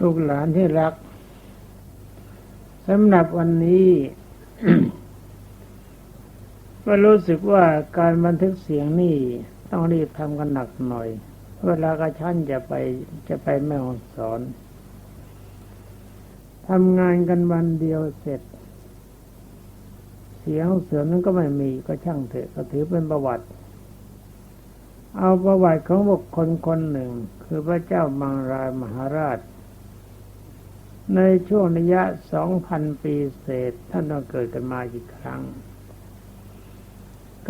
ลูกหลานที่รักสำหรับวันนี้ ก็รู้สึกว่าการบันทึกเสียงนี่ต้องรีบทำกันหนักหน่อย เวลากระชั้นจะไปจะไปแม่ห้องสอนทำงานกันวันเดียวเสร็จ เสียงเสือนั้นก็ไม่มีก็ช่างเถอะก็ถือเป็นประวัติ เอาประวัติของบุคคลคนหนึ่ง คือพระเจ้ามังรายมหาราช ในช่วงระยะสองพันปีเศษท่านต้องเกิดกันมากี่ครั้ง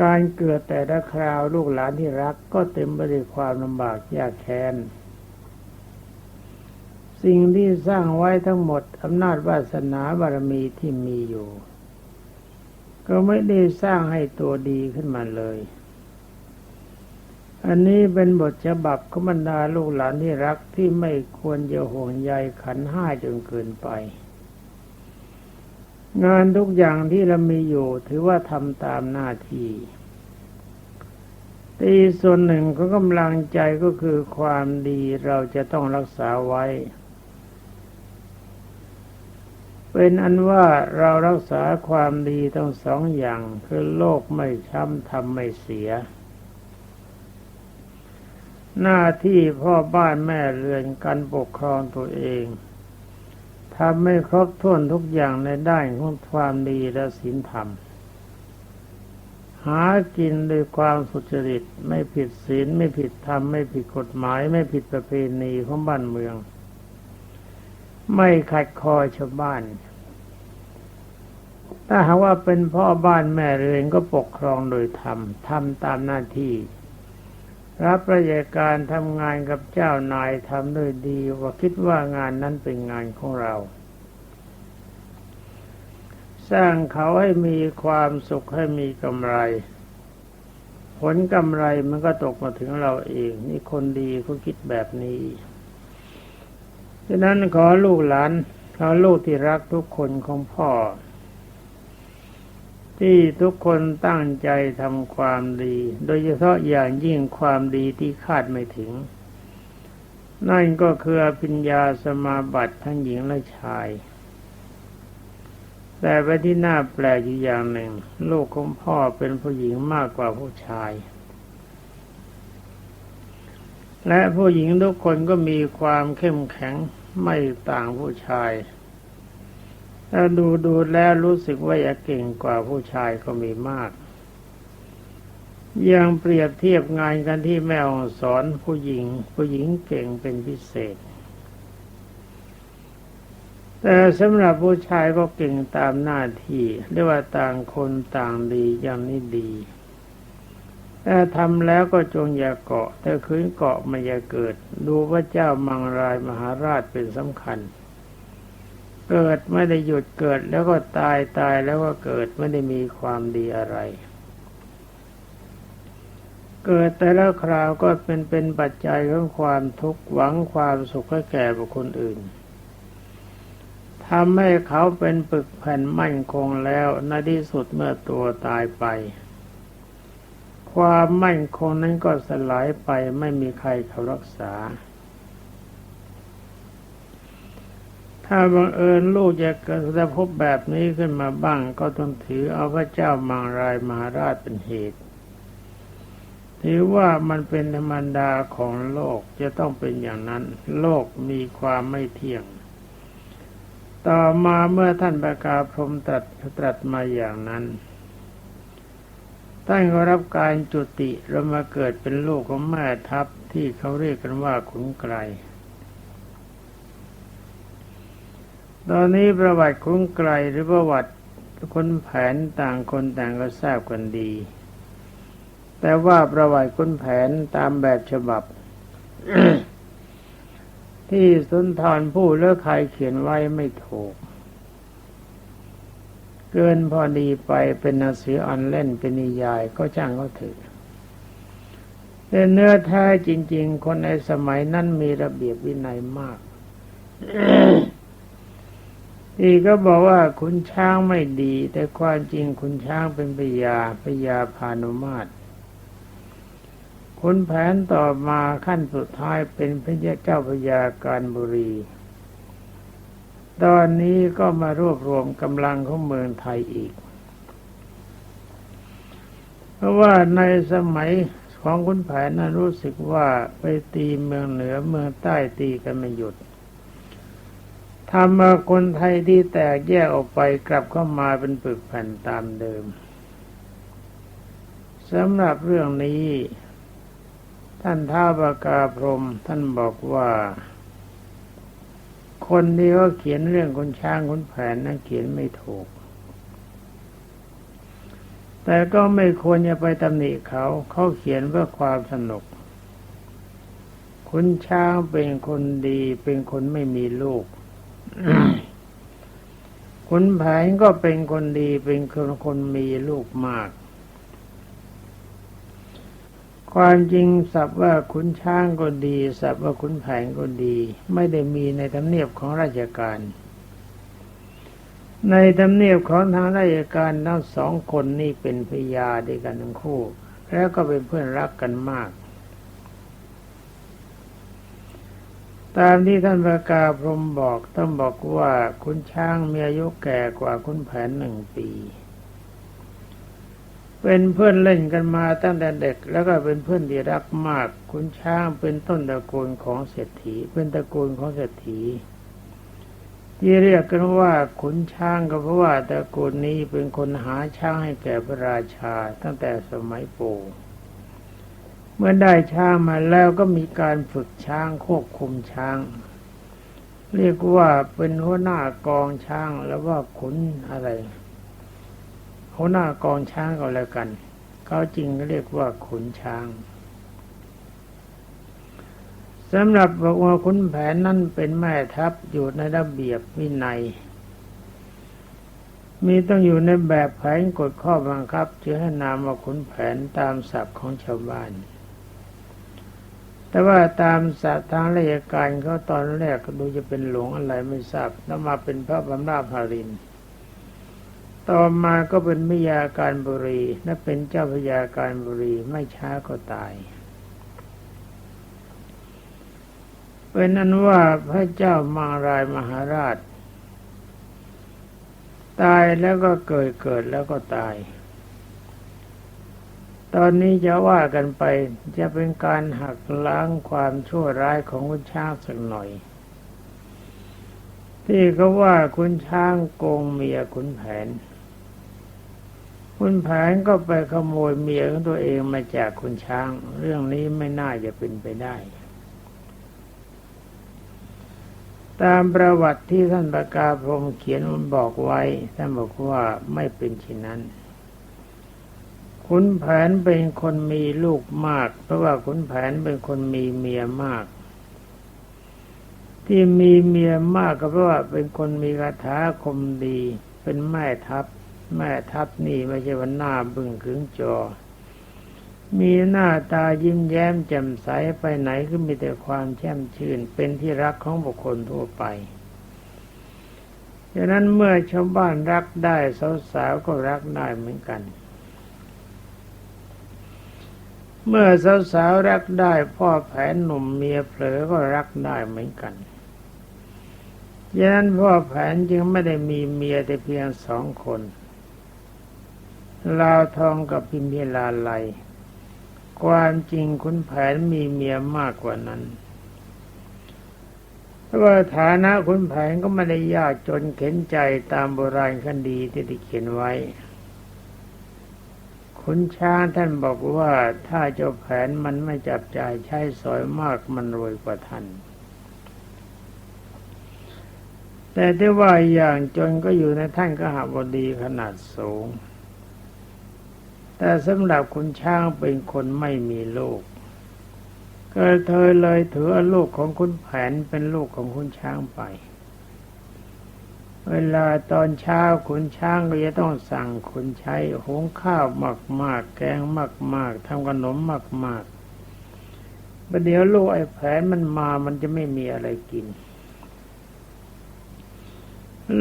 การเกิดแต่ละคราวลูกหลานที่รักก็เต็มไปด้วยความลำบากยากแค้น สิ่งที่สร้างไว้ทั้งหมดอำนาจวาสนาบารมีที่มีอยู่ ก็ไม่ได้สร้างให้ตัวดีขึ้นมาเลย อันนี้เป็นบทฉบับขบรรดาลูกหลานที่รักที่ไม่ควรจะห่วงใยขันห้าจนเกินไป งานทุกอย่างที่เรามีอยู่ถือว่าทำตามหน้าที่ตีส่วนหนึ่งของกำลังใจก็คือความดีเราจะต้องรักษาไว้ เป็นอันว่าเรารักษาความดีทั้งสองอย่างคือโลกไม่ช้ำทำไม่เสีย หน้าที่พ่อบ้านแม่เรือนการปกครองตัวเองทำไม่ครบถ้วนทุกอย่างในด้านของความดีและศีลธรรม หากินด้วยความสุจริตไม่ผิดศีลไม่ผิดธรรม ไม่ผิดกฎหมาย ไม่ผิดประเพณีของบ้านเมือง ไม่ขัดคอชาวบ้าน ถ้าหากว่าเป็นพ่อบ้านแม่เรือนก็ปกครองโดยธรรมทำตามหน้าที่ รับราชการทำงานกับเจ้านายทำด้วยดีว่าคิดว่างานนั้นเป็นงานของเรา สร้างเขาให้มีความสุขให้มีกำไร ผลกำไรมันก็ตกมาถึงเราเอง นี่คนดีเขาคิดแบบนี้ฉะนั้นขอลูกหลานขอลูกที่รักทุกคนของพ่อ ที่ทุกคนตั้งใจทำความดี โดยเฉพาะอย่างยิ่งความดีที่คาดไม่ถึง นั่นก็คือปัญญาสมาบัติทั้งหญิงและชาย แต่ไปที่น่าแปลกอยู่อย่างหนึ่ง ลูกของพ่อเป็นผู้หญิงมากกว่าผู้ชาย และผู้หญิงทุกคนก็มีความเข้มแข็งไม่ต่างผู้ชาย ถ้าดูดูแล้วรู้สึกว่าอยากเก่งกว่าผู้ชายก็มีมาก ยังเปรียบเทียบงานกันที่แม่องสอนผู้หญิง ผู้หญิงเก่งเป็นพิเศษ แต่สำหรับผู้ชายก็เก่งตามหน้าที่เรียกว่าต่างคนต่างดีอย่างนี้ดีถ้าทำแล้วก็จงอย่าเกาะถ้าคืนเกาะไม่อย่าเกิด ดูพระเจ้ามังรายมหาราชเป็นสำคัญ เกิดไม่ได้หยุดเกิดแล้วก็ตายตายแล้วก็เกิดไม่ได้มีความดีอะไร เกิดแต่ละคราวก็เป็นเป็นปัจจัยของความทุกข์หวังความสุขให้แก่บุคคลอื่นทำให้เขาเป็นปึกแผ่นมั่นคงแล้วในที่สุดเมื่อตัวตายไป ความมั่นคงนั้นก็สลายไปไม่มีใครเขารักษา ถ้าบังเอิญลูกจะเกิดพบแบบนี้ขึ้นมาบ้าง ก็ต้องถือเอาพระเจ้ามังรายมหาราชเป็นเหตุ ถือว่ามันเป็นธรรมดาของโลกจะต้องเป็นอย่างนั้น โลกมีความไม่เที่ยง ต่อมาเมื่อท่านประกาศพรมตรัสตรัสมาอย่างนั้นท่านก็รับการจุติเรามาเกิดเป็นลูกของแม่ทัพที่เขาเรียกกันว่าขุนไกร ตอนนี้ประวัติขุนไกรหรือประวัติคนแผนต่างคนต่างก็ทราบกันดี แต่ว่าประวัติคนแผนตามแบบฉบับ ที่สุนทรผู้เลือกใครเขียนไว้ไม่ถูก เกินพอดีไปเป็นหนังสืออันเล่นเป็นนิยายก็จ้างเขาถือแต่เนื้อแท้จริง ๆ คนในสมัยนั้นมีระเบียบวินัยมาก ที่ก็บอกว่าคุณช้างไม่ดี แต่ความจริงคุณช้างเป็นพยาพยาพานุมาตรคุณแผนต่อมาขั้นสุดท้ายเป็นพระเจ้าพยาการบุรี ตอนนี้ก็มารวบรวมกำลังของเมืองไทยอีก เพราะว่าในสมัยของคุณแผนนั้นรู้สึกว่าไปตีเมืองเหนือเมืองใต้ตีกันไม่หยุด ทำมาคนไทยที่แตกแยกออกไปกลับเข้ามาเป็นปึกแผ่นตามเดิมสำหรับเรื่องนี้ ท่านท้าวากาพรมท่านบอกว่า คนที่เขาเขียนเรื่องคนช้างคนแผนนั้นเขียนไม่ถูก แต่ก็ไม่ควรจะไปตำหนิเขาเขาเขียนเพื่อความสนุกคุณช้างเป็นคนดีเป็นคนไม่มีลูก คุณแผนก็เป็นคนดีเป็นคนคนมีลูกมาก ความจริงสับว่าขุนช้างก็ดี สับว่าขุนแผนก็ดี ไม่ได้มีในทำเนียบของราชการ ในทำเนียบของทางราชการทั้งสองคนนี่เป็นพยาด้วยกันทั้งคู่ แล้วก็เป็นเพื่อนรักกันมาก ตามที่ท่านพระกาพรหมบอกต้องบอกว่าคุณช้างมีอายุแก่กว่าคุณแผนหนึ่งปี เป็นเพื่อนเล่นกันมาตั้งแต่เด็ก แล้วก็เป็นเพื่อนที่รักมาก คุณช้างเป็นต้นตระกูลของเศรษฐี เป็นตระกูลของเศรษฐี ที่เรียกกันว่าขุนช้างก็เพราะว่าตระกูลนี้เป็นคนหาช้างให้แก่พระราชาตั้งแต่สมัยปู่ เมื่อได้ช้างมาแล้วก็มีการฝึกช้างควบคุมช้าง เรียกว่าเป็นหัวหน้ากองช้างแล้วว่าขุนอะไรหัวหน้ากองช้างก็แล้วกัน เขาจริงเรียกว่าขุนช้างสำหรับบอกว่าขุนแผนนั่นเป็นแม่ทัพอยู่ในระเบียบวินัย มีต้องอยู่ในแบบแผนกฎข้อบังคับจึงให้นามว่าขุนแผนตามศัพท์ของชาวบ้าน แต่ว่าตามศัพท์ทางราชการเขาตอนแรกดูจะเป็นหลวงอะไรไม่ทราบแล้วมาเป็นพระบำราภารินทร์ต่อมาก็เป็นมิยาการบุรีและเป็นเจ้าพยาการบุรีไม่ช้าก็ตาย เป็นนั้นว่าพระเจ้ามางรายมหาราช ตายแล้วก็เกิดเกิดแล้วก็ตาย ตอนนี้จะว่ากันไปจะเป็นการหักล้างความชั่วร้ายของคุณช้างสักหน่อย ที่เขาว่าคุณช้างโกงเมียคุณแผน คุณแผนก็ไปขโมยเมียของตัวเองมาจากคุณช้าง เรื่องนี้ไม่น่าจะเป็นไปได้ ตามประวัติที่ท่านประกาพรมเขียนมันบอกไว้ท่านบอกว่าไม่เป็นเช่นนั้น ขุนแผนเป็นคนมีลูกมาก เพราะว่าขุนแผนเป็นคนมีเมียมาก ที่มีเมียมากก็เพราะว่าเป็นคนมีคาถาคมดี เป็นแม่ทัพ แม่ทัพนี่ไม่ใช่ว่าหน้าบึ้งขึงจอ มีหน้าตายิ้มแย้มแจ่มใสไปไหนก็มีแต่ความแช่มชื่น เป็นที่รักของบุคคลทั่วไปดังนั้นเมื่อชาวบ้านรักได้สาวๆก็รักได้เหมือนกัน เมื่อสาวๆรักได้ พ่อแผนหนุ่มเมียเผลอก็รักได้เหมือนกันดังนั้นพ่อแผนจึงไม่ได้มีเมียแต่เพียงสองคนลาวทองกับพิมพิลาไลความจริงคุณแผนมีเมียมากกว่านั้นเพราะว่าฐานะคุณแผนก็ไม่ได้ยากจนเข็นใจตามโบราณคดีที่ได้เขียนไว้ คุณช้างท่านบอกว่าถ้าเจ้าแผนมันไม่จับจ่ายใช้สอยมากมันรวยกว่าท่าน แต่ที่ว่าอย่างจนก็อยู่ในท่านก็หาบดีขนาดสูง แต่สำหรับคุณช้างเป็นคนไม่มีลูกก็เธอเลยถือลูกของคุณแผนเป็นลูกของคุณช้างไป เวลาตอนเช้าคุณช้างก็จะต้องสั่งคุณใช้หุงข้าวมากๆ แกงมากๆทำขนมมากๆประเดี๋ยวลูกไอ้แผนมันมามันจะไม่มีอะไรกิน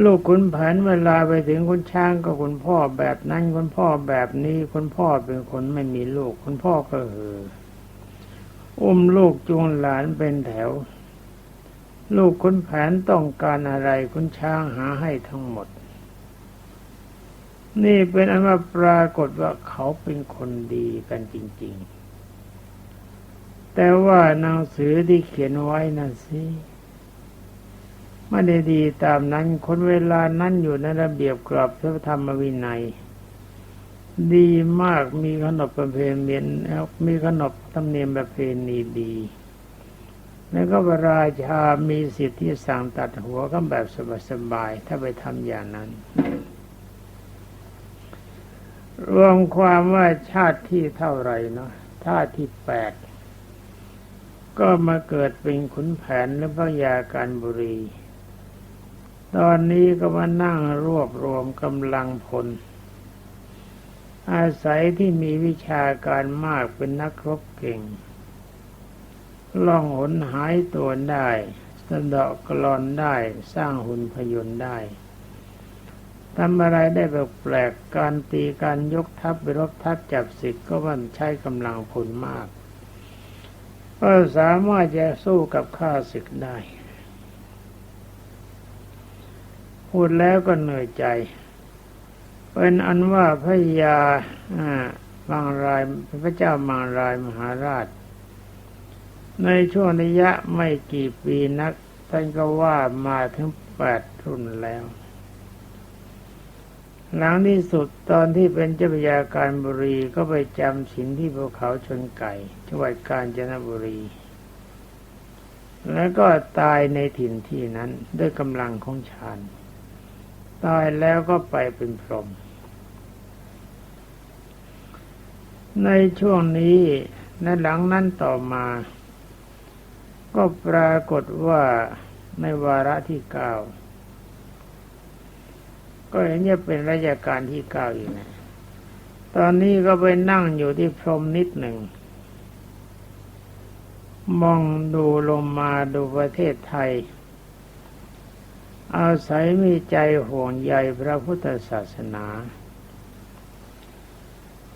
ลูกคุณแผนเวลาไปถึงคุณช้างก็คุณพ่อแบบนั้นคุณพ่อแบบนี้คุณพ่อเป็นคนไม่มีลูกคุณพ่อก็เอออุ้มลูกจูงหลานเป็นแถว ลูกคุณแผนต้องการอะไรคุณช้างหาให้ทั้งหมด นี่เป็นอันว่าปรากฏว่าเขาเป็นคนดีกันจริง ๆ แต่ว่าหนังสือที่เขียนไว้นั่นสิไม่ได้ดีตามนั้นคนเวลานั้นอยู่ในระเบียบกรอบพระธรรมวินัย ดีมากมีขนบประเพณีมีขนบธรรมเนียมประเพณีดี แล้วก็พระราชามีสิทธิสั่งตัดหัวก็แบบสบายๆถ้าไปทำอย่างนั้น รวมความว่าชาติที่เท่าไรเนาะชาติที่แปดก็มาเกิดเป็นขุนแผนและพระยาการบุรี ตอนนี้ก็มานั่งรวบรวมกำลังพล อาศัยที่มีวิชาการมากเป็นนักรบเก่ง ล่องหนหายตัวได้สะเดาะกรอนได้สร้างหุ่นพยนต์ได้ทำอะไรได้แปลกๆการตีการยกทัพไปรบทัพจับศึกก็มันใช้กำลังพลมาก ก็สามารถจะสู้กับข้าศึกได้ พูดแล้วก็เหนื่อยใจ เป็นอันว่าพระยาบางรายพระเจ้าบางรายมหาราช ในช่วงระยะไม่กี่ปีนักท่านก็ว่ามาถึงแปดรุ่นแล้ว หลังที่สุดตอนที่เป็นเจ้าพยาการบุรีก็ไปจำศีลที่ภูเขาชนไก่จังหวัดกาญจนบุรี แล้วก็ตายในถิ่นที่นั้นด้วยกำลังของฌานตายแล้วก็ไปเป็นพรหมในช่วงนี้ในหลังนั้นต่อมา ก็ปรากฏว่าในวาระที่เก้าก็เห็นจะเป็นราชการที่เก้าอยู่นะ ตอนนี้ก็ไปนั่งอยู่ที่พรมนิดหนึ่ง มองดูลงมาดูประเทศไทย อาศัยมีใจห่วงใยพระพุทธศาสนา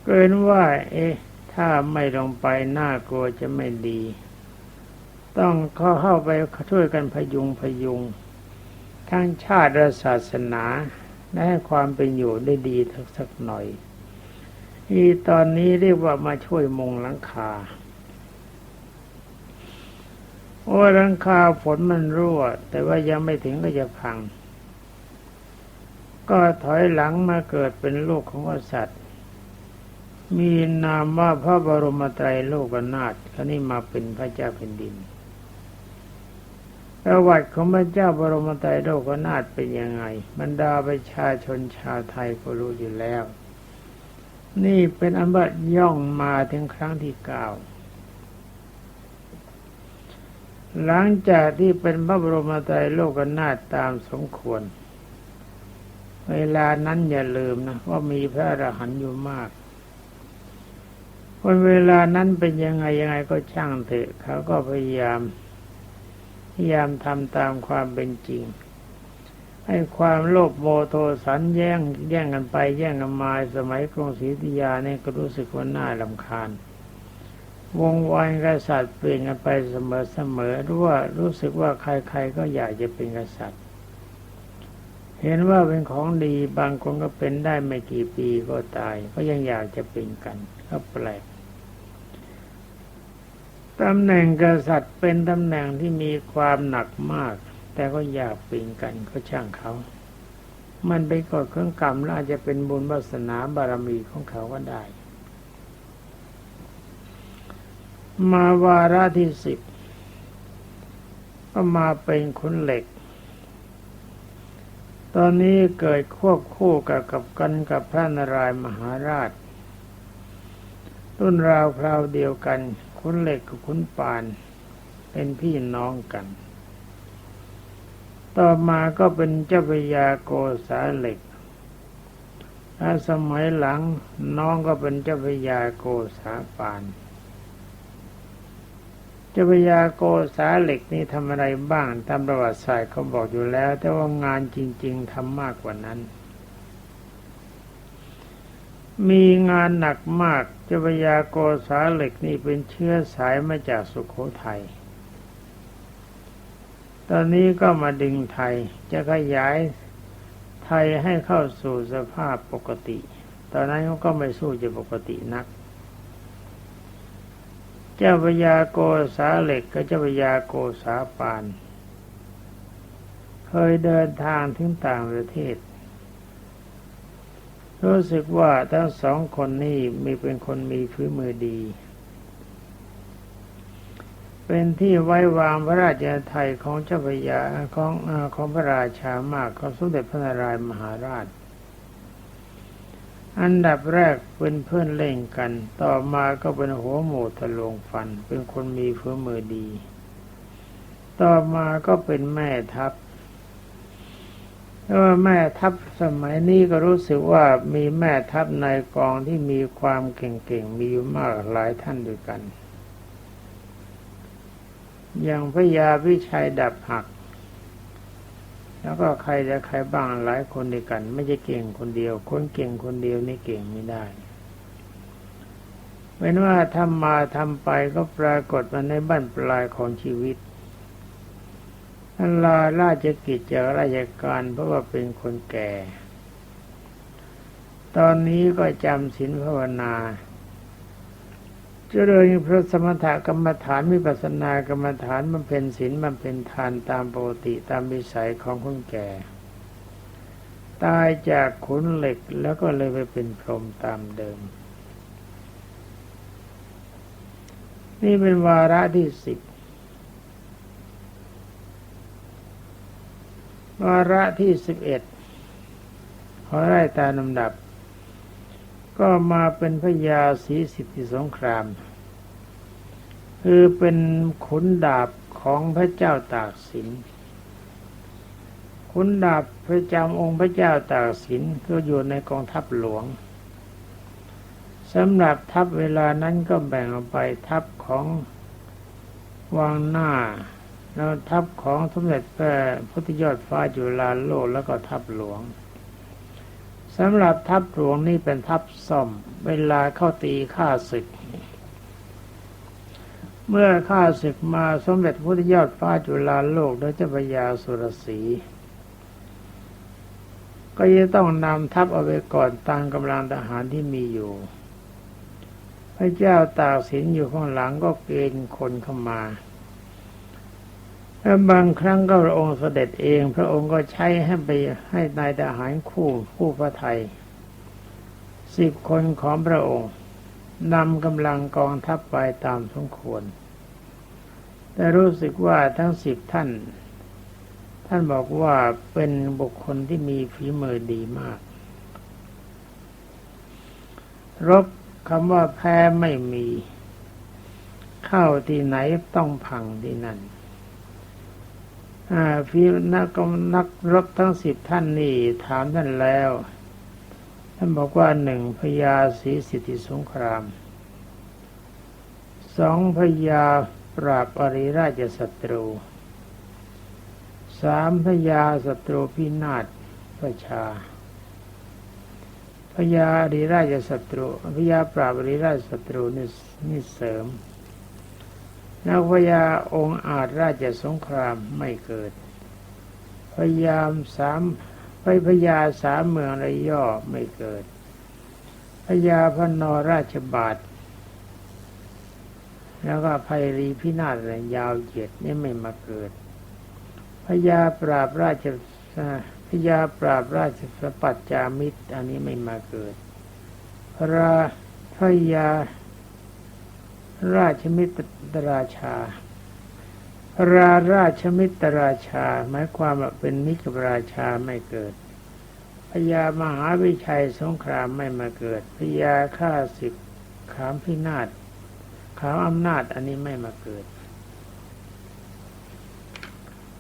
เกินว่า เอ๊ะ ถ้าไม่ลงไปน่ากลัวจะไม่ดี ต้องเข้าเข้าไปช่วยกันพยุงพยุง ทั้งชาติและศาสนาและให้ความเป็นอยู่ได้ดีสักสักหน่อยอีตอนนี้เรียกว่ามาช่วยมงหลังคาโอ้รังคาฝนมันรั่ว แต่ว่ายังไม่ถึงก็จะพัง ก็ถอยหลังมาเกิดเป็นลูกของกษัตริย์ มีนามว่าพระบรมไตรโลกนาถคนี้มาเป็นพระเจ้าแผ่นดิน ประวัติของพระเจ้าบรมไตรโลกนาถเป็นยังไง บรรดาประชาชนชาวไทยก็รู้อยู่แล้ว นี่เป็นอันบัดย่องมาถึงครั้งที่เก้าหลังจากที่เป็นพระบรมไตรโลกนาถตามสมควร เวลานั้นอย่าลืมนะว่ามีพระอรหันต์อยู่มากคนเวลานั้นเป็นยังไงยังไงก็ช่างเถอะเขาก็พยายาม พยายามทำตามความเป็นจริงให้ความโลภโมโทสันแย่งแย่งกันไปแย่งกันมาสมัยกรุงศรีอยุธยาเนี่ยก็รู้สึกว่าน่าลำคาญ วงวานกษัตริย์เปลี่ยนกันไปเสมอๆรู้ว่ารู้สึกว่าใครๆก็อยากจะเป็นกษัตริย์ เห็นว่าเป็นของดีบางคนก็เป็นได้ไม่กี่ปีก็ตาย ก็ยังอยากจะเป็นกันก็แปลก ตำแหน่งกษัตริย์เป็นตำแหน่งที่มีความหนักมาก แต่ก็อยากป็นกันก็ช่างเขา มันเป็นกฎเครื่องกรรมและอาจจะเป็นบุญวาสนาบารมีของเขาก็ได้ มาวาระที่สิบก็มาเป็นขุนเหล็ก ตอนนี้เกิดควบคู่กับกับกันกับพระนารายมหาราชรุ่นราวคราวเดียวกัน ขุนเหล็กกับขุนปาน เป็นพี่น้องกัน ต่อมาก็เป็นเจ้าพยาโกษาเหล็กถ้าสมัยหลังน้องก็เป็นเจ้าพยาโกษาปาน เจ้าพยาโกษาเหล็กนี่ทำอะไรบ้างตามประวัติศาสตร์เขาบอกอยู่แล้ว แต่ว่างานจริง ๆทำมากกว่านั้น มีงานหนักมากเจ้าพยาโกษาเหล็กนี่เป็นเชื้อสายมาจากสุขโขทยัย ตอนนี้ก็มาดึงไทยจะขยายไทยให้เข้าสู่สภาพปกติ ตอนนั้นเขาก็ไม่สู้จะปกตินัก เจ้าพญาโกษาเหล็กกับเจ้าพญาโกษาปาน เคยเดินทางถึงต่างประเทศ รู้สึกว่าทั้งสองคนนี้มีเป็นคนมีฝีมือดี เป็นที่ไว้วางพระราชาไทยของเจ้าพระยาของอของพระราชามากของสมเด็จพระนารายณ์มหาราช อันดับแรกเป็นเพื่อนเล่นกัน ต่อมาก็เป็นหัวหมูทะลวงฟัน เป็นคนมีฝีมือดี ต่อมาก็เป็นแม่ทัพ แล้วแม่ทัพสมัยนี้ก็รู้สึกว่ามีแม่ทัพในกองที่มีความเก่งๆ มีอยู่มากหลายท่านด้วยกัน อย่างพระยาวิชัยดับหัก แล้วก็ใครจะใครบ้างหลายคนด้วยกัน ไม่ใช่เก่งคนเดียว คนเก่งคนเดียวนี่เก่งไม่ได้เป็นว่าทำมาทำไปก็ปรากฏมาในบ้านปลายของชีวิต ลาราชกิจจากราชการเพราะว่าเป็นคนแก่ ตอนนี้ก็จำศีลภาวนา เจริญพระสมถกรรมฐานวิปัสสนากรรมฐานมันเป็นศีลมันเป็นทานตามปกติตามวิสัยของคนแก่ ตายจากขุนเหล็กแล้วก็เลยไปเป็นพรหมตามเดิม นี่เป็นวาระที่สิบ วาระที่สิบเอ็ดขอไล่ตามลำดับ ก็มาเป็นพระยาศรีสิทธิสงคราม คือเป็นขุนดาบของพระเจ้าตากสินขุนดาบพระจำองค์พระเจ้าตากสินก็อยู่ในกองทัพหลวงสำหรับทัพเวลานั้นก็แบ่งออกไปทัพของวังหน้า แล้วทัพของสมเด็จพระพุทธยอดฟ้าจุฬาโลกแล้วก็ทัพหลวงสำหรับทัพหลวงนี่เป็นทัพซ่อม เวลาเข้าตีข้าศึก เมื่อข้าศึกมาสมเด็จพุทธยอดฟ้าจุฬาโลกโดยเจ้าพระยาสุรศีก็จะต้องนำทัพเอาไว้ก่อนตามกำลังทหารที่มีอยู่ พระเจ้าตากสินอยู่ข้างหลังก็เกณฑ์คนเข้ามา แล้วบางครั้งก็พระองค์เสด็จเอง พระองค์ก็ใช้ให้ไปให้นายทหารคู่คู่พระไทยสิบคนของพระองค์นำกำลังกองทัพไปตามสมควร แต่รู้สึกว่าทั้งสิบท่าน ท่านบอกว่าเป็นบุคคลที่มีฝีมือดีมาก รบคำว่าแพ้ไม่มี เข้าที่ไหนต้องพังที่นั่น ฟีนักนักรบทั้งสิบท่านนี่ถามท่านแล้ว ท่านบอกว่าหนึ่งพญาศรีสิทธิสงครามสองพญาปราบอริราชศัตรูสามพญาศัตรูพินาศประชาพญาอริราชศัตรูพญาปราบอริราชศัตรูนี่นี่เสริม นักพญาองค์อาจราชสงครามไม่เกิด พยายามสามไปพญาสามเมืองระย่อไม่เกิดพญาพนรราชบาท แล้วก็ภัยรีพินาศยาวเหยียดนี่ไม่มาเกิดพญาปราบราชพญาปราบราชสปัจจามิตร อันนี้ไม่มาเกิด พระพญา ราชมิตรราชาพระราชมิตรราชา หมายความว่าเป็นมิตรราชาไม่เกิดพญามหาวิชัยสงครามไม่มาเกิดพญาข้าศึกขามพินาศขามอำนาจอันนี้ไม่มาเกิด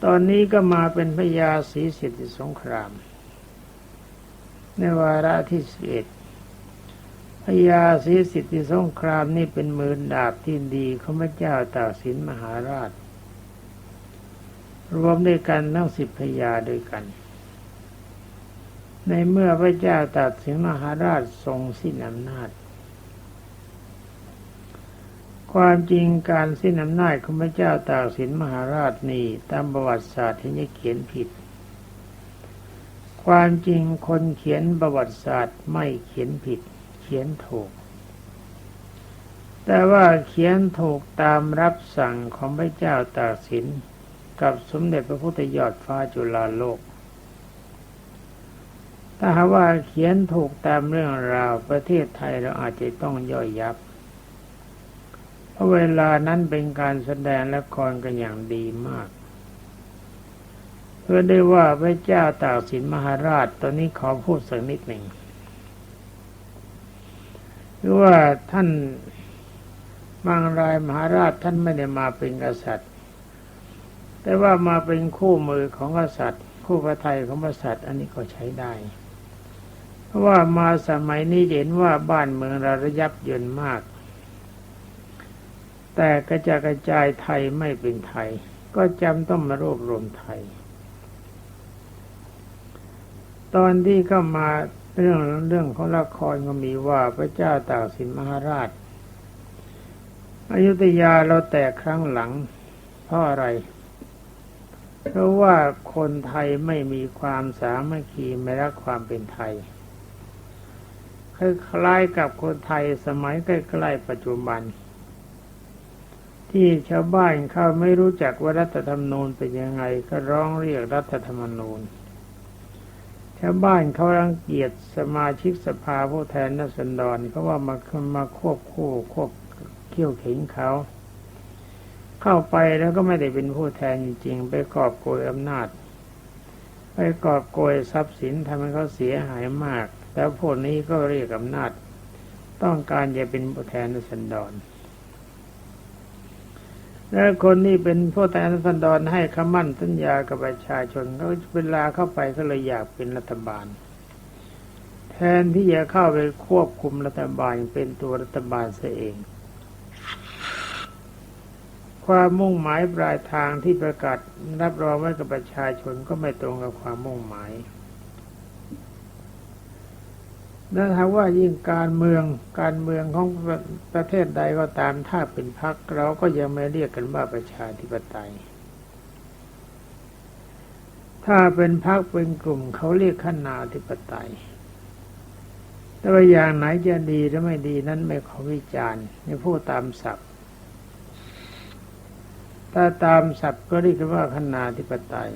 ตอนนี้ก็มาเป็นพญาศรีสิทธิสงคราม ในวาระที่สิบเอ็ด พญาศรีสิทธิสงครามนี่เป็นมือดาบที่ดีของพระเจ้าตากสินมหาราช รวมด้วยกันทั้งสิบพญาด้วยกัน ในเมื่อพระเจ้าตากสินมหาราชทรงสิ้นอำนาจ ความจริงการสิ้นอำนาจของพระเจ้าตากสินมหาราชนี่ตามประวัติศาสตร์ที่จะเขียนผิด ความจริงคนเขียนประวัติศาสตร์ไม่เขียนผิด ขียนถูก แต่ว่าเขียนถูกตามรับสั่งของพระเจ้าตากสินกับสมเด็จพระพุทธยอดฟ้าจุฬาโลก ถ้าหากว่าเขียนถูกตามเรื่องราวประเทศไทยเราอาจจะต้องย่อยยับ เพราะเวลานั้นเป็นการแสดงละครกันอย่างดีมาก เพื่อได้ว่าพระเจ้าตากสินมหาราชตอนนี้ขอพูดสักนิดหนึ่ง คือว่าท่านบางรายมหาราชท่านไม่ได้มาเป็นกษัตริย์ แต่ว่ามาเป็นคู่มือของกษัตริย์ คู่พระไทยของกษัตริย์ อันนี้ก็ใช้ได้ เพราะว่ามาสมัยนี้เห็นว่าบ้านเมืองเราระยับเยินมาก แต่กระจายกระจายไทยไม่เป็นไทย ก็จำต้องมารวบรวมไทย ตอนที่เข้ามา เรื่องเรื่องของละครก็มีว่าพระเจ้าตากสินมหาราชอยุธยาเราแตกครั้งหลังเพราะอะไร เพราะว่าคนไทยไม่มีความสามัคคีไม่รักความเป็นไทยคล้ายๆกับคนไทยสมัยใกล้ๆปัจจุบัน ที่ชาวบ้านเขาไม่รู้จักว่ารัฐธรรมนูญเป็นยังไงก็ร้องเรียกรัฐธรรมนูญ ชาวบ้านเขารังเกียจสมาชิกสภาผู้แทนนัสดรเขาว่ามามาควบคู่ควบเขี่ยวเข็งเขา เข้าไปแล้วก็ไม่ได้เป็นผู้แทนจริงๆ ไปกอบโกยอำนาจ ไปกอบโกยทรัพย์สินทำให้เขาเสียหายมาก แล้วพวกนี้ก็เรียกอำนาจ ต้องการจะเป็นผู้แทนนัสันดร แล้วคนนี้เป็นผู้แทนนัสันดรให้คำมั่นสัญญากับประชาชนเขาเวลาเข้าไปก็เลยอยากเป็นรัฐบาล แทนที่จะเข้าไปควบคุมรัฐบาลเป็นตัวรัฐบาลเสียเอง ความมุ่งหมายปลายทางที่ประกาศรับรองไว้กับประชาชนก็ไม่ตรงกับความมุ่งหมาย นั่นถาว่ายิ่งการเมืองการเมืองของประเทศใดก็ตามถ้าเป็นพรรคเราก็ยังไม่เรียกกันว่าประชาธิปไตย ถ้าเป็นพรรคเป็นกลุ่มเขาเรียกขนาธิปไตย แต่ว่าอย่างไหนจะดีหรือไม่ดีนั้นไม่ขอวิจารณ์ในพูดตามศัพท์ถ้าตามศัพท์ก็เรียกว่าขนาธิปไตย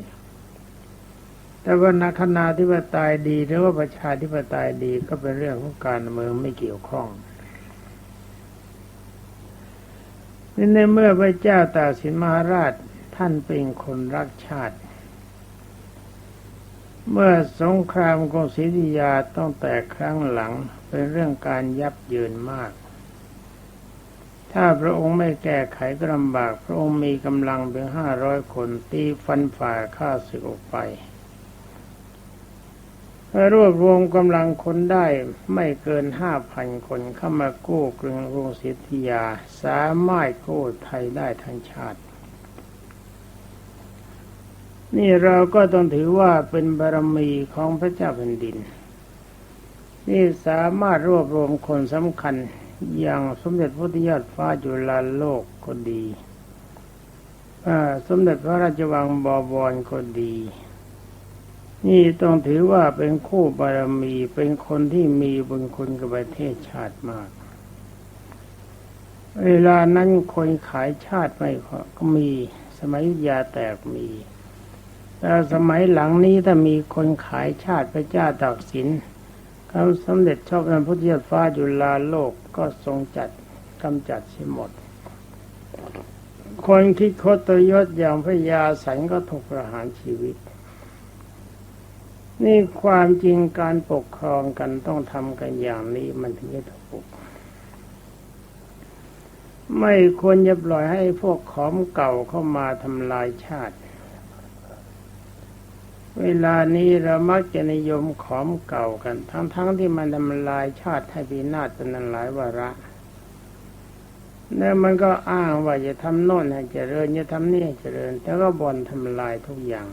แต่ว่านักนาธิปไตยดี หรือว่าประชาธิปไตยดีก็เป็นเรื่องของการเมืองไม่เกี่ยวข้องในเมื่อพระเจ้าตากสินมหาราชท่านเป็นคนรักชาติ เมื่อสงครามกรุงศรีอยุธยาต้องแตกครั้งหลังเป็นเรื่องการยับเยินมาก ถ้าพระองค์ไม่แก้ไขก็ลำบาก พระองค์มีกำลังเพียงห้าร้อยคนตีฟันฝ่าข้าศึกออกไป รวบรวมกำลังคนได้ไม่เกินห้าพันคนเข้ามากู้กรุงรุงศรีอยุธยา สามารถกู้ไทยได้ทั้งชาติ นี่เราก็ต้องถือว่าเป็นบารมีของพระเจ้าแผ่นดิน นี่สามารถรวบรวมคนสำคัญอย่างสมเด็จพระพุทธยอดฟ้าจุฬาโลกก็ดีสมเด็จพระราชวังบวรก็ดี นี่ต้องถือว่าเป็นคู่บารมีเป็นคนที่มีบุญคุณกับประเทศชาติมาก เวลานั้นคนขายชาติไม่ก็มีสมัยยาแตกมีแต่สมัยหลังนี้ถ้ามีคนขายชาติพระเจ้าตากสินเขาสมเด็จชอบพระพุทธยอดฟ้าจุฬาโลกก็ทรงจัดกำจัดเสียหมด คนคิดโคตรยศอย่างพระยาสันก็ถูกประหารชีวิต นี่ความจริงการปกครองกันต้องทำกันอย่างนี้มันถึงจะถูก ไม่ควรจะปล่อยให้พวกขอมเก่าเข้ามาทำลายชาติ เวลานี้เรามักจะนิยมขอมเก่ากัน ทั้งๆทที่มันทำลายชาติให้พินาศเป็นหลายวาระแล้วมันก็อ้างว่าจะทำโน่นให้เจริญจะทำนี่ให้เจริญแต่ก็บ่นทำลายทุกอย่าง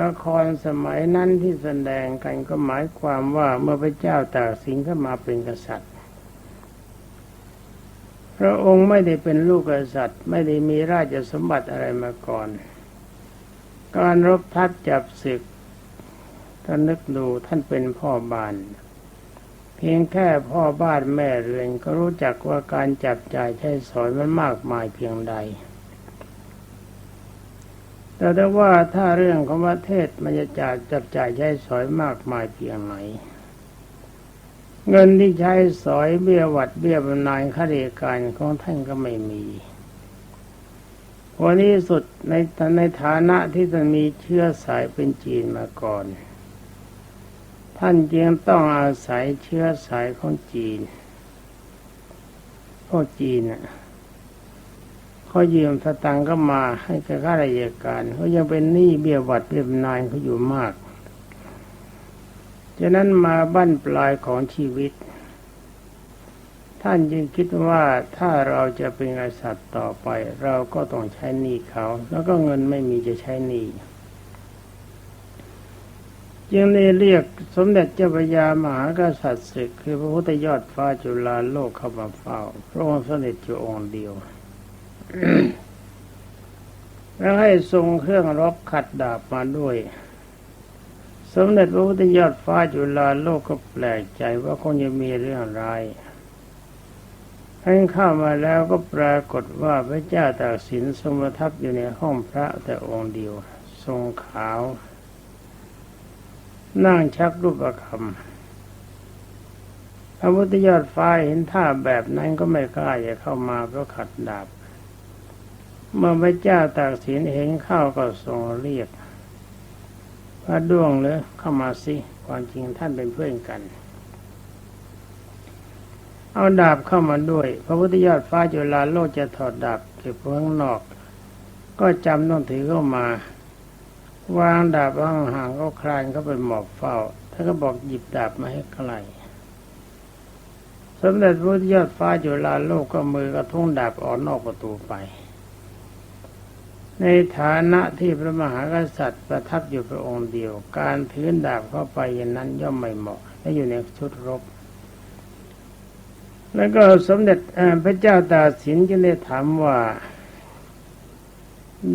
ละครสมัยนั้นที่แสดงกันก็หมายความว่าเมื่อพระเจ้าตากสินเข้ามาเป็นกษัตริย์ พระองค์ไม่ได้เป็นลูกกษัตริย์ ไม่ได้มีราชสมบัติอะไรมาก่อน การรบทัพจับศึกท่านนึกดูท่านเป็นพ่อบ้าน เพียงแค่พ่อบ้านแม่เรือนก็รู้จักว่าการจับจ่ายใช้สอยมันมากมายเพียงใด แต่ได้ว่าถ้าเรื่องของประเทศมันจะจ่ายจับจ่ายใช้สอยมากมายเพียงไหน เงินที่ใช้สอยเบี้ยหวัดเบี้ยบำนาญข้าราชการของท่านก็ไม่มีวันนี้สุดในในฐานะที่ท่านมีเชื้อสายเป็นจีนมาก่อน ท่านจึงต้องอาศัยเชื้อสายของจีนพวกจีนน่ะ เขายืมสตังค์ก็มาให้กับข้าราชการเขายังเป็นหนี้เบี้ยหวัดเบี้ยบนาญเขาอยู่มากฉะนั้นมาบั้นปลายของชีวิต ท่านจึงคิดว่าถ้าเราจะเป็นกษัตริย์ต่อไป เราก็ต้องใช้หนี้เขา แล้วก็เงินไม่มีจะใช้หนี้จึงได้เรียกสมเด็จเจ้าพระยามหากษัตริย์ศึกคือพระพุทธยอดฟ้าจุฬาโลกเข้ามาเฝ้าพระองค์เสด็จอยู่องค์เดียว แล้วให้ทรงเครื่องรบขัดดาบมาด้วย สมเด็จพระพุทธยอดฟ้าจุฬาโลกก็แปลกใจว่าคงจะมีเรื่องร้ายท่านเข้ามาแล้วก็ปรากฏว่าพระเจ้าตากสินทรงประทับอยู่ในห้องพระแต่องค์เดียว ทรงขาว นั่งชักรูปประคำพระพุทธยอดฟ้าเห็นท่าแบบนั้นก็ไม่กล้าจะเข้ามาเพราะขัดดาบ เมื่อพระเจ้าตากสินเห็นเข้าก็ทรงเรียก พระด้วงเลยเข้ามาสิความจริงท่านเป็นเพื่อนกัน เอาดาบเข้ามาด้วย พระพุทธยอดฟ้าจุฬาโลกจะถอดดาบเก็บไว้ข้างนอก ก็จำต้องถือเข้ามา วางดาบว่างห่างก็คลานเข้าไปหมอบเฝ้าท่านก็บอกหยิบดาบมาให้ใกลสมเด็จพระพุทธยอดฟ้าจุฬาโลกก็มือกระทุ่งดาบออกนอกประตูไป ในฐานะที่พระมหากษัตริย์ประทับอยู่พระองค์เดียว การถือดาบเข้าไปอย่างนั้นย่อมไม่เหมาะและอยู่ในชุดรบ แล้วก็สมเด็จพระเจ้าตาสินจึงได้ถามว่า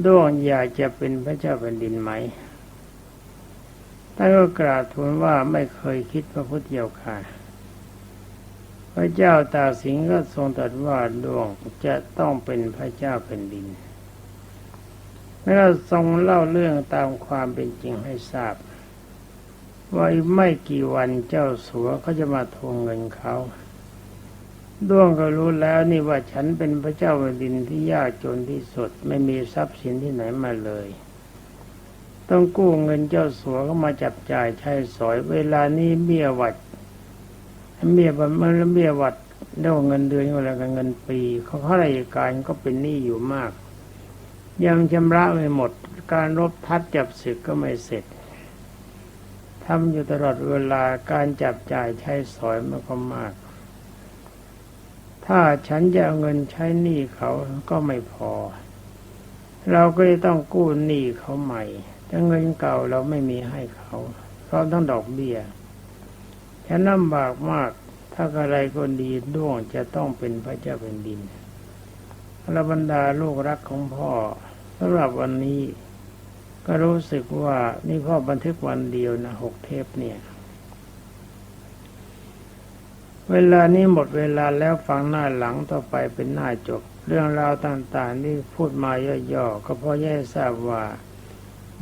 ด้วงอยากจะเป็นพระเจ้าแผ่นดินไหมท่านก็กราบทูลว่าไม่เคยคิดพระพุทธเจ้าค่ะ พระเจ้าตาสินก็ทรงตรัสว่าดวงจะต้องเป็นพระเจ้าแผ่นดิน แล้วทรงเล่าเรื่องตามความเป็นจริงให้ทราบว่าไม่กี่วันเจ้าสัวเขาจะมาทวงเงินเขาด้วงก็รู้แล้วนี่ว่าฉันเป็นพระเจ้าแผ่นดินที่ยากจนที่สุด ไม่มีทรัพย์สินที่ไหนมาเลย ต้องกู้เงินเจ้าสัวก็มาจับจ่ายใช้สอยเวลานี้เบี้ยวัดเบี้ยบัมันเบี้ยวัดเรียกว่าเงินเดือนก็แล้วกันเงินปีเขาข้าราชการก็เป็นหนี้อยู่มาก ยังชำระไม่หมด การรบทัดจับศึกก็ไม่เสร็จทำอยู่ตลอดเวลาการจับจ่ายใช้สอยมันก็มาก ถ้าฉันจะเอาเงินใช้หนี้เขาก็ไม่พอ เราก็จะต้องกู้หนี้เขาใหม่แต่เงินเก่าเราไม่มีให้เขาเพราะต้องดอกเบี้ยฉันลำบากมาก ถ้าอะไรก็ดีด้วงจะต้องเป็นพระเจ้าแผ่นดินระบรรดาลูกรักของพ่อ สำหรับวันนี้ก็รู้สึกว่านี่พ่อบันทึกวันเดียวนะหกเทปเนี่ย เวลานี้หมดเวลาแล้วฟังหน้าหลังต่อไปเป็นหน้าจบ เรื่องราวต่างๆที่พูดมาย่อๆก็เพราะแย่ทราบว่า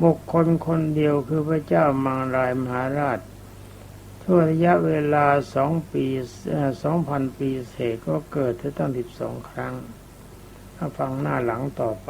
บุคคลคนเดียวคือพระเจ้ามังรายมหาราชทั่วระยะเวลาสองปีสองพันปีเศษก็เกิดถึงตั้งสิบสองครั้งถ้าฟังหน้าหลังต่อไป